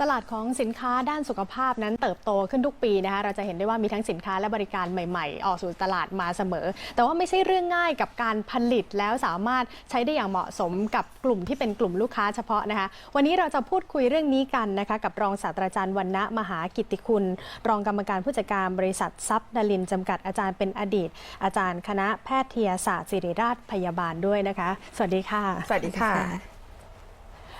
ตลาดของสินค้าด้านสุขภาพนั้นเติบโตขึ้นทุกปีนะคะเราจะเห็นได้ว่ามีทั้งสินค้าและบริการใหม่ๆ ออกสู่ตลาดมาเสมอ แต่ว่าไม่ใช่เรื่องง่ายกับการผลิตแล้วสามารถใช้ได้อย่างเหมาะสมกับกลุ่มที่เป็นกลุ่มลูกค้าเฉพาะนะคะ วันนี้เราจะพูดคุยเรื่องนี้กันนะคะกับรองศาสตราจารย์วันณะมหากิตติคุณ รองกรรมการผู้จัดการบริษัทซับดาลินจำกัดอาจารย์เป็นอดีต อาจารย์คณะแพทยศาสตร์ศิริราชพยาบาลด้วยนะคะ สวัสดีค่ะ สวัสดีค่ะ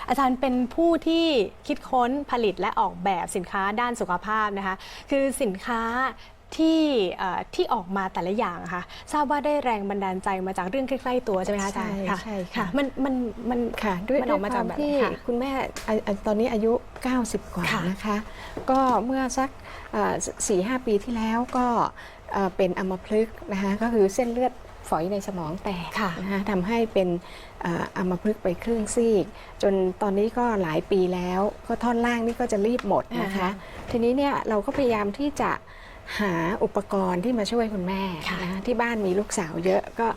อาจารย์เป็นผู้ที่คิดค้นผลิตและออกแบบสินค้าด้านสุขภาพนะคะ คือสินค้าที่เอ่อที่ออกมาแต่ละอย่างอะค่ะ ทราบว่าได้แรงบันดาลใจมาจากเรื่องใกล้ๆตัวใช่ไหมคะอาจารย์ใช่ใช่ค่ะมันมันมันค่ะด้วยมันด้อวอยกมาคจากวามแบบที่ค่ะคุณแม่อะอะตอนนี้อายุ 90 กว่าค่ะนะคะ ก็เมื่อสักสี่ห้าปีที่แล้วก็เอ่อเป็นอัมพฤกษ์นะคะก็คือเส้นเลือด ฝอยในสมองแตกค่ะนะคะทำให้เป็นเอ่ออัมพฤกษ์ไปครึ่งซีก จนตอนนี้ก็หลายปีแล้ว ก็ท่อนล่างนี่ก็จะรีบหมดนะคะ ทีนี้เนี่ยเราก็พยายามที่จะหาอุปกรณ์ที่มาช่วยคุณแม่ค่ะนะคะที่บ้านมีลูกสาวเยอะก็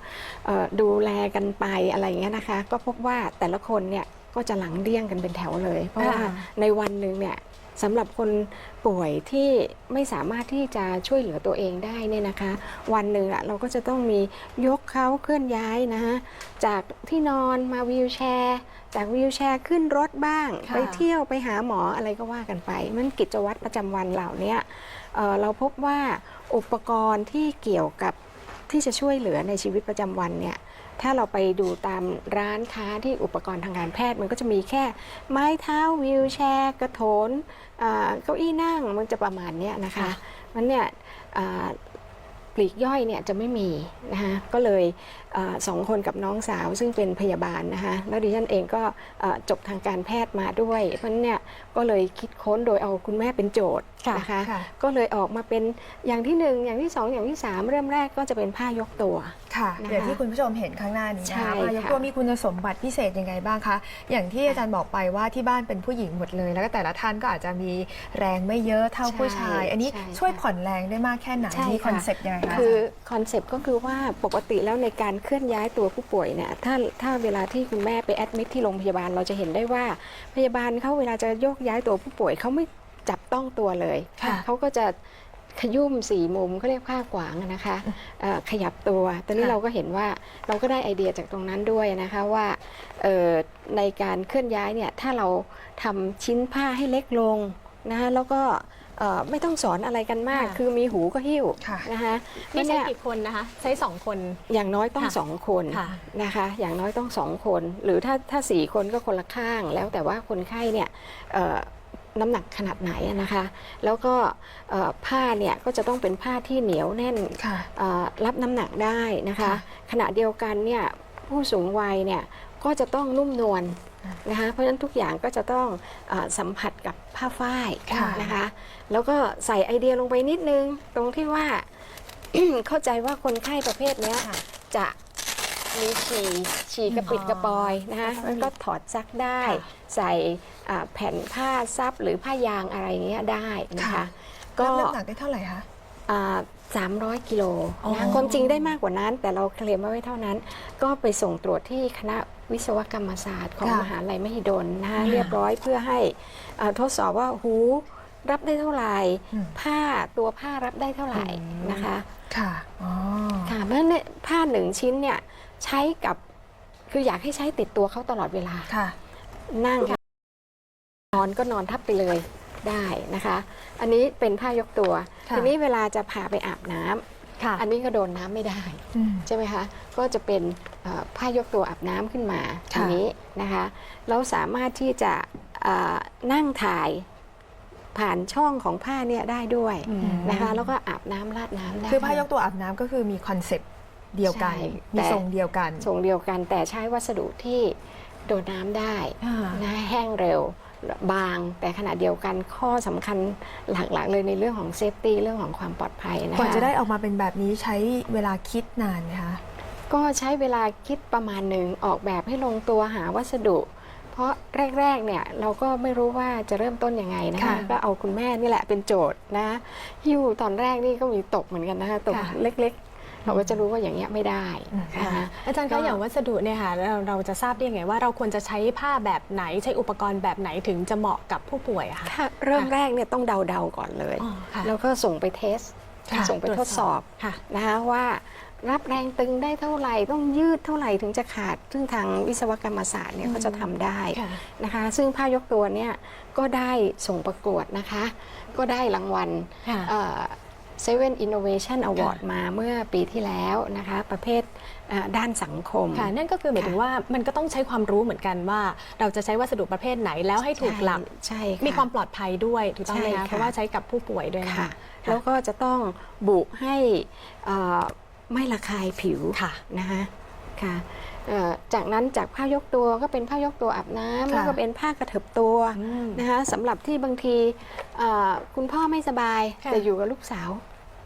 เอ่อดูแลกันไปอะไรอย่างเงี้ยนะคะ ก็พบว่าแต่ละคนเนี่ยก็จะหลังเดี้ยงกันเป็นแถวเลย เพราะว่าอ่าในวันหนึ่งเนี่ย สำหรับคนป่วยที่ไม่สามารถที่จะช่วยเหลือตัวเองได้เนี่ยนะคะ วันหนึ่งอะเราก็จะต้องมียกเขาเคลื่อนย้ายนะคะจากที่นอนมาวีลแชร์จากวีลแชร์ขึ้นรถบ้างค่ะไปเที่ยวไปหาหมออะไรก็ว่ากันไป มันกิจวัตรประจำวันเหล่าเนี้ยเอ่อเราพบว่าอุปกรณ์ที่เกี่ยวกับที่จะช่วยเหลือในชีวิตประจำวันเนี่ย ถ้าเราไปดูตามร้านค้าที่อุปกรณ์ทางการแพทย์มันก็จะมีแค่ไม้เท้าวีลแชร์ กระโถนอ่าเก้าอี้นั่งมันจะประมาณเนี้ยนะคะค่ะมันเนี่ยอ่าปลีกย่อยเนี่ยจะไม่มีนะคะก็เลยอาสองคนกับน้องสาวซึ่งเป็นพยาบาลนะคะแล้วดิฉันเองก็อ่าจบทางการแพทย์มาด้วย เพราะฉะนั้นเนี่ยก็เลยคิดค้นโดยเอาคุณแม่เป็นโจทย์นะคะค่ะก็เลยออกมาเป็นอย่างที่หนึ่งอย่างที่สองอย่างที่สามเริ่มแรกก็จะเป็นผ้ายกตัว ค่ะนะคะอย่างที่คุณผู้ชมเห็นข้างหน้านี้ใช่นะคะพายกค่ะตัวมีคุณสมบัติพิเศษยังไงบ้างคะ อย่างที่อาจารย์บอกไปว่าที่บ้านเป็นผู้หญิงหมดเลย แล้วก็แต่ละท่านก็อาจจะมีแรงไม่เยอะเท่าผู้ชาย อันนี้ใช่ช่วยผ่อนแรงได้มากแค่ไหน ใช่มีค่ะคอนเซ็ปต์ยังไงคะคือคอนเซปต์ก็คือว่าปกติแล้วในการเคลื่อนย้ายตัวผู้ป่วยเนี่ยถ้าถ้าเวลาที่คุณแม่ไปแอดมิทที่โรงพยาบาลเราจะเห็นได้ว่าพยาบาลเขาเวลาจะโยกย้ายตัวผู้ป่วยเขาไม่จับต้องตัวเลย ค่ะ เขาก็จะ ขยุ่มสี่มุมเขาเรียกผ้ากวางอะนะคะเอ่อขยับตัวตอนนี้ค่ะเราก็เห็นว่าเราก็ได้ไอเดียจากตรงนั้นด้วยนะคะว่าเอ่อในการเคลื่อนย้ายเนี่ยถ้าเราทำชิ้นผ้าให้เล็กลงนะคะแล้วก็เอ่อไม่ต้องสอนอะไรกันมากค่ะคือมีหูก็หิ้วค่ะนะคะนี่ใช้เนี่ยกี่คนนะคะ ใช้สองคน อย่างน้อยต้องค่ะสองคนค่ะนะคะ อย่างน้อยต้องสองคน หรือถ้าถ้าสี่คนก็คนละข้าง แล้วแต่ว่าคนไข้เนี่ยเอ่อ น้ำหนักขนาดไหนอะนะคะ แล้วก็เอ่อผ้าเนี่ยก็จะต้องเป็นผ้าที่เหนียวแน่นค่ะเอ่อรับน้ำหนักได้นะคะค่ะขณะเดียวกันเนี่ยผู้สูงวัยเนี่ยก็จะต้องนุ่มนวลนะคะเพราะฉะนั้นทุกอย่างก็จะต้องเออสัมผัสกับผ้าฝ้ายค่ะนะคะ แล้วก็ใส่ไอเดียลงไปนิดนึง ตรงที่ว่าเข้าใจว่าคนไข้ประเภทเนี้ยค่ะจะ มีฉี่ฉี่กระปิดกระปอยนะคะอ๋อแล้วก็ถอดซักได้ค่ะใส่อ่าแผ่นผ้าซับหรือผ้ายางอะไรเงี้ยได้นะคะค่ะก็รับน้ำหนักได้เท่าไหร่คะสามร้อยกิโลอ๋อนะความจริงได้มากกว่านั้น แต่เราเคลมไว้เท่านั้น ก็ไปส่งตรวจที่คณะวิศวกรรมศาสตร์ของค่ะมหาลัยมหิดลนะคะค่ะเรียบร้อยเพื่อให้อ่าทดสอบว่าหูรับได้เท่าไหร่อืมผ้าตัวผ้ารับได้เท่าไหร่อืมนะคะ ค่ะ อ๋อ ค่ะ เพราะฉะนั้นเนี่ยผ้าหนึ่งชิ้นเนี่ย ใช้กับคืออยากให้ใช้ติดตัวเขาตลอดเวลา ค่ะ นั่งนอนก็นอนทับไปเลยได้นะคะ อันนี้เป็นผ้ายกตัว ค่ะ ทีนี้เวลาจะพาไปอาบน้ำค่ะอันนี้ก็โดนน้ำไม่ได้ อืม ใช่ไหมคะ ก็จะเป็นเอ่อผ้ายกตัวอาบน้ำขึ้นมาค่ะ ทีนี้นะคะเราสามารถที่จะเอ่อนั่งถ่ายผ่านช่องของผ้าเนี่ยได้ด้วยอืม นะคะ แล้วก็อาบน้ำราดน้ำได้ คือผ้ายกตัวอาบน้ำก็คือมีคอนเซ็ปต์ เดียวกันใช่มีแต่ทรงเดียวกันทรงเดียวกัน แต่ใช้วัสดุที่โดนน้ำได้อ่านะแห้งเร็วบางแต่ขณะเดียวกันข้อสำคัญหลักๆเลยในเรื่องของเซฟตี้เรื่องของความปลอดภัยนะคะกว่าจะได้ออกมาเป็นแบบนี้ใช้เวลาคิดนานไหมคะก็ใช้เวลาคิดประมาณหนึ่งออกแบบให้ลงตัวหาวัสดุ เพราะแรกๆเนี่ยเราก็ไม่รู้ว่าจะเริ่มต้นยังไงนะคะค่ะก็เอาคุณแม่นี่แหละเป็นโจทย์นะหิ้วตอนแรกนี่ก็มีตกเหมือนกันนะคะตกค่ะเล็ก เราก็จะรู้ว่าอย่างเงี้ยไม่ได้อืมนะคะอาจารย์ก็คะอย่างวัสดุเนี่ยค่ะเราเราจะทราบได้ยังไงว่าเราควรจะใช้ผ้าแบบไหนใช้อุปกรณ์แบบไหนถึงจะเหมาะกับผู้ป่วยอะคะถ้าเริ่มแรกเนี่ยต้องเดาๆก่อนเลย อ๋อค่ะ แล้วก็ส่งไปเทส ค่ะส่งไปทดสอบค่ะ นะคะว่ารับแรงตึงได้เท่าไหร่ต้องยืดเท่าไหร่ถึงจะขาด ซึ่งทางวิศวกรรมศาสตร์เนี่ยก็จะทำได้ค่ะนะคะ ซึ่งผ้ายกตัวเนี่ยก็ได้ส่งประกวดนะคะ ก็ได้รางวัลค่ะเซเว่นอินโนเวชันอ วอร์ดมาเมื่อปีที่แล้วนะคะ ประเภทเอ่อด้านสังคมค่ะนั่นก็คือหมายถึงว่ามันก็ต้องใช้ความรู้เหมือนกันว่า เราจะใช้วัสดุประเภทไหนแล้วให้ถูกหลักใช่ะมีความปลอดภัยด้วยถูกต้องไหมใช่คะค่ะเพราะว่าใช้กับผู้ป่วยด้วยนะค่ะคะแล้วก็จะต้องบุให้เอ่อไม่ระคายผิวค่ะนะคะค่ะเอ่อจากนั้นจากผ้ายกตัวก็เป็นผ้ายกตัวอาบน้ำค่ะแล้วก็เป็นผ้ากระเถิบตัวอืมนะคะสำหรับที่บางทีเอ่อคุณพ่อไม่สบายค่ะแต่อยู่กับลูกสาว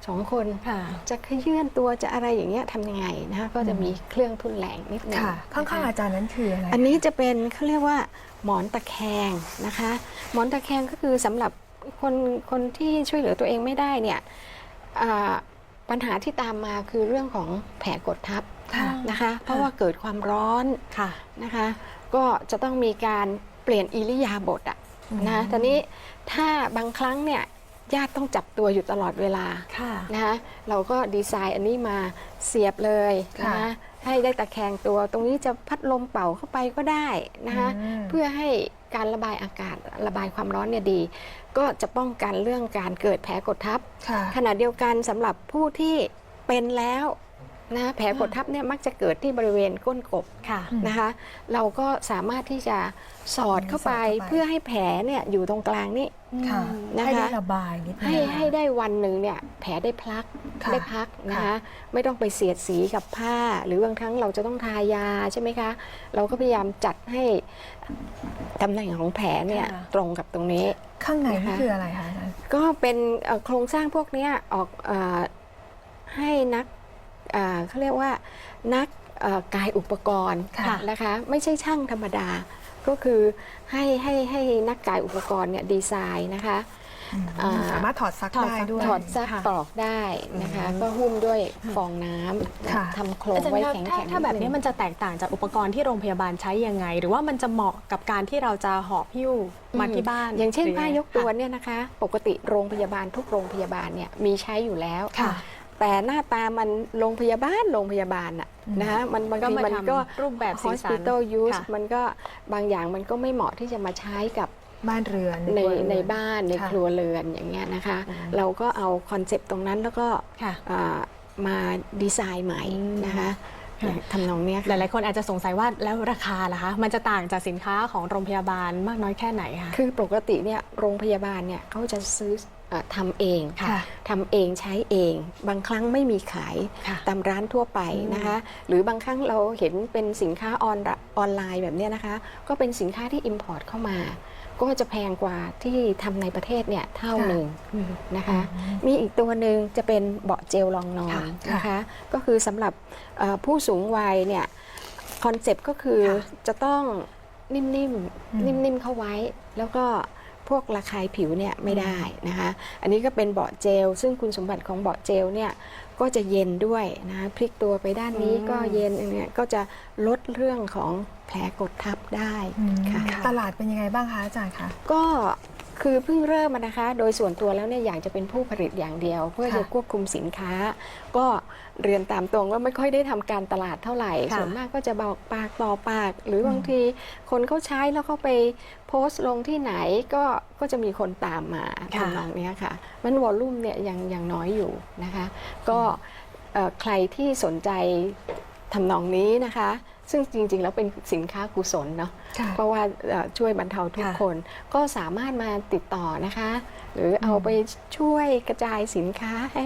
สองคนค่ะ จะขยื่นตัวจะอะไรอย่างเงี้ยทำยังไงนะคะก็จะมีเครื่องทุนแรงนิดนึงค่ะ ข้างๆอาจารย์นั้นคืออะไรอันนี้จะเป็นเขาเรียกว่าหมอนตะแคงนะคะ หมอนตะแคงก็คือสำหรับคนคนที่ช่วยเหลือตัวเองไม่ได้เนี่ยอ่าปัญหาที่ตามมาคือเรื่องของแผลกดทับค่ะนะคะ เพราะว่าเกิดความร้อนค่ะนะคะ ก็จะต้องมีการเปลี่ยนอิริยาบถอะนะตอนนี้ถ้าบางครั้งเนี่ย ญาติต้องจับตัวอยู่ตลอดเวลาค่ะนะคะเราก็ดีไซน์อันนี้มาเสียบเลยนะค่ะคะให้ได้ตะแคงตัว ตรงนี้จะพัดลมเป่าเข้าไปก็ได้นะคะอืมเพื่อให้การระบายอากาศระบายความร้อนเนี่ยดี ก็จะป้องกันเรื่องการเกิดแผลกดทับค่ะขณะเดียวกันสำหรับผู้ที่เป็นแล้ว นะแผลกดทับเนี่ยมักจะเกิดที่บริเวณก้นกบค่ะอืมนะคะ เราก็สามารถที่จะสอดเข้าไปสอดเข้าไปเพื่อให้แผลเนี่ยอยู่ตรงกลางนี่ค่ะนะคะให้ได้ระบายนิดนึงให้ให้ได้วันหนึ่งเนี่ยแผลได้พักค่ะได้พักนะค่ะคะไม่ต้องไปเสียดสีกับผ้า หรือบางครั้งเราจะต้องทายาใช่ไหมคะ เราก็พยายามจัดให้ตำแหน่งของแผลเนี่ยค่ะตรงกับตรงนี้ข้างในนะคะนี่คืออะไรคะอาจารย์ก็เป็นเอ่อโครงสร้างพวกเนี้ยออกเออให้นัก เอ่อเขาเรียกว่านักเอ่อกายอุปกรณ์ค่ะนะคะไม่ใช่ช่างธรรมดา ก็คือให้ให้ให้นักกายอุปกรณ์เนี่ยดีไซน์นะคะอ่าสามารถถอดซักถอดได้ซักด้วยถอดซักค่ะปลอกได้นะคะ ก็หุ้มด้วยฟองน้ค่ะำทำโครงอาจารย์ไว้คะแข็งถ้าแข็งถ้าแบบนี้มันจะแตกต่างจากอุปกรณ์ที่โรงพยาบาลใช้ยังไง หรือว่ามันจะเหมาะกับการที่เราจะหอบหิ้วมาที่บ้าน อย่างเช่นหรืผ้ายกตัวค่ะเนี่ยนะคะ ปกติโรงพยาบาลทุกโรงพยาบาลเนี่ยมีใช้อยู่แล้วค่ะ แต่หน้าตามันโรงพยาบาลโรงพยาบาลอะอืมนะคะมันบางก็ทีมามันก็ทำรูปแบบสีสัน hospital use ค่ะมันก็บางอย่างมันก็ไม่เหมาะที่จะมาใช้กับบ้านเรือนในครัวเรือนในบ้านในค่ะครัวเรือนอย่างเงี้ยนะคะอืมเราก็เอาคอนเซปต์ตรงนั้นแล้วก็ค่ะอ่ามาดีไซน์ใหม่อืมนะคะค่ะทำนองเนี้ยหค่ะลายๆคนอาจจะสงสัยว่าแล้วราคาล่ะคะ มันจะต่างจากสินค้าของโรงพยาบาลมากน้อยแค่ไหนคะ คือปกติเนี่ยโรงพยาบาลเนี่ยเขาจะซื้อเอ่อ ทำเองค่ะทำเองใช้เอง บางครั้งไม่มีขายค่ะตามร้านทั่วไปอืมนะคะ หรือบางครั้งเราเห็นเป็นสินค้าออนออนไลน์แบบเนี้ยนะคะ ก็เป็นสินค้าที่ Import เข้ามา ก็จะแพงกว่าที่ทำในประเทศเนี่ยเท่าค่ะหนึ่งอืมนะคะ มีอีกตัวหนึ่งจะเป็นเบาะเจลรองนอนค่ะนะคะ ก็คือสำหรับเอ่อผู้สูงวัยเนี่ยคอนเซปต์ก็คือค่ะจะต้องนิ่มอืมๆ นิ่มๆ เข้าไว้ แล้วก็ พวกระคายผิวเนี่ยไม่ได้นะคะ อันนี้ก็เป็นเบาะเจล ซึ่งคุณสมบัติของเบาะเจลเนี่ยก็จะเย็นด้วยนะพลิกตัวไปด้านนี้อืมก็เย็นอันเนี้ยก็จะลดเรื่องของแผลกดทับได้อืมค่ะ ตลาดเป็นยังไงบ้างคะอาจารย์คะก็ คือเพิ่งเริ่มมานะคะ โดยส่วนตัวแล้วเนี่ยอยากจะเป็นผู้ผลิตอย่างเดียว เพื่อค่ะจะควบคุมสินค้า ก็เรียนตามตรงว่าไม่ค่อยได้ทำการตลาดเท่าไหร่ค่ะส่วนมากก็จะบอกปากต่อปาก หรือบางทีคนเขาใช้แล้วเขาไปโพสต์ลงที่ไหนก็ก็จะมีคนตามมาค่ะทำนองเนี้ยค่ะ มันวอลลุ่มเนี่ยยังยังน้อยอยู่นะคะ ก็เอ่อใครที่สนใจ ทำนองนี้นะคะ ซึ่งจริง ๆ แล้วเป็นสินค้ากุศลเนาะค่ะ เพราะว่าเอ่อช่วยบรรเทาทุกค่ะคน ก็สามารถมาติดต่อนะคะ หรือเอาไปช่วยกระจายสินค้าให้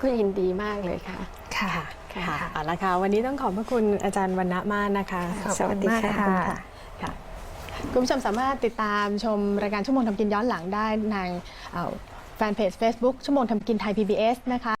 ก็ยินดีมากเลยค่ะ ค่ะค่ะค่ะเอาละค่ะ วันนี้ต้องขอบพระคุณอาจารย์วรรณมากนะคะ ขอบสวัคุสณดีมากค่ะค่ะ ค่ะคุณผู้ชมสามารถติดตามชมรายการชั่วโมงทำกินย้อนหลังได้ในเอ่อแฟนเพจ Facebook ชั่วโมงทำกินไทย PBS นะคะ